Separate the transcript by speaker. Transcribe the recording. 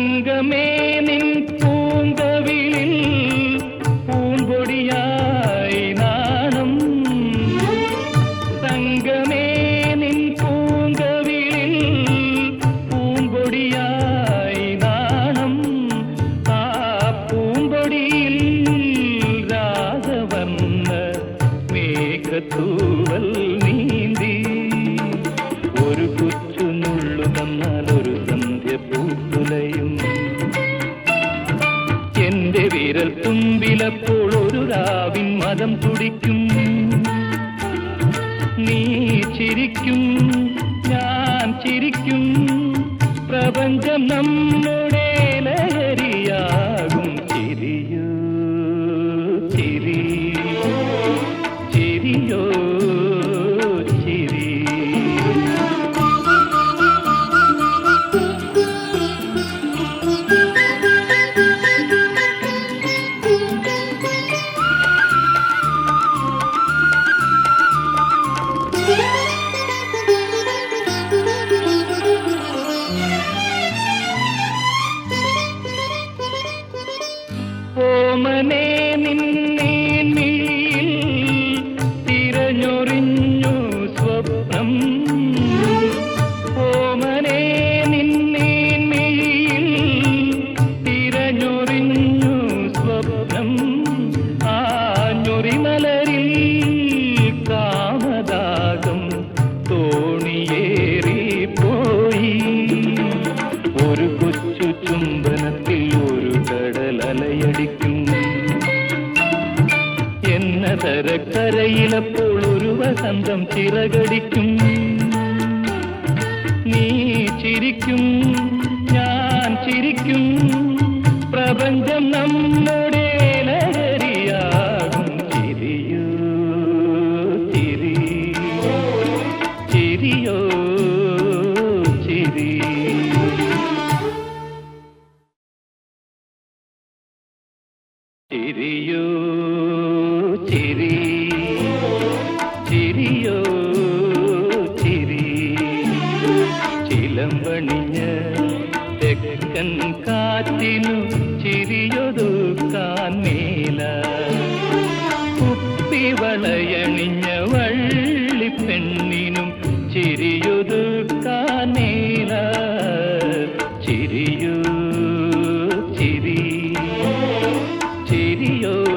Speaker 1: தங்கமே நின் பூந்தவிழில் பூம்பொடியாய் நானும். தங்கமே நின் பூந்தவிழில் பூம்பொடியாய் நானும். ஆ பூம்பொடியில் ராகவன்ன மேகத்தூவல் நீந்தி. ஒரு குற்று முள்ளு தன்னாலோ വിരൽ ഒരു രാവിൻ മതം തുടിക്കും നീ ചിരിക്കും ഞാൻ ചിരിക്കും. പ്രപഞ്ചം നമ്മുടെ ലഹരിയാകും ചിരിയൂ ചിരി നിന്നെ മിഴിയിൽ തിരഞ്ഞൊറിഞ്ഞു സ്വപ്നം. നിന്നെ സ്വപ്നം. ആ എന്നതരക്കരയിലപ്പോൾ ഒരു വസന്തം ചിറകടിക്കും. നീ ചിരിക്കും ഞാൻ ചിരിക്കും. പ്രപഞ്ചം നമ്മുടെ ചിരിയോ ചിരി. ചിരിയോ ചിരി. ചിരിയോ. ചിരി ചിരിയോ ചിരി. ചിലമ്പണിഞ്ഞ തെക്കൻ കാറ്റിനു ചിരിയൊതുക്കാൻ മേല. കുപ്പി വളയണിഞ്ഞ വള്ളിപ്പെണ്ണിനും ചിരിയൊതുക്കാൻ മേല. ചിരിയോ ചിരി. ചിരിയോ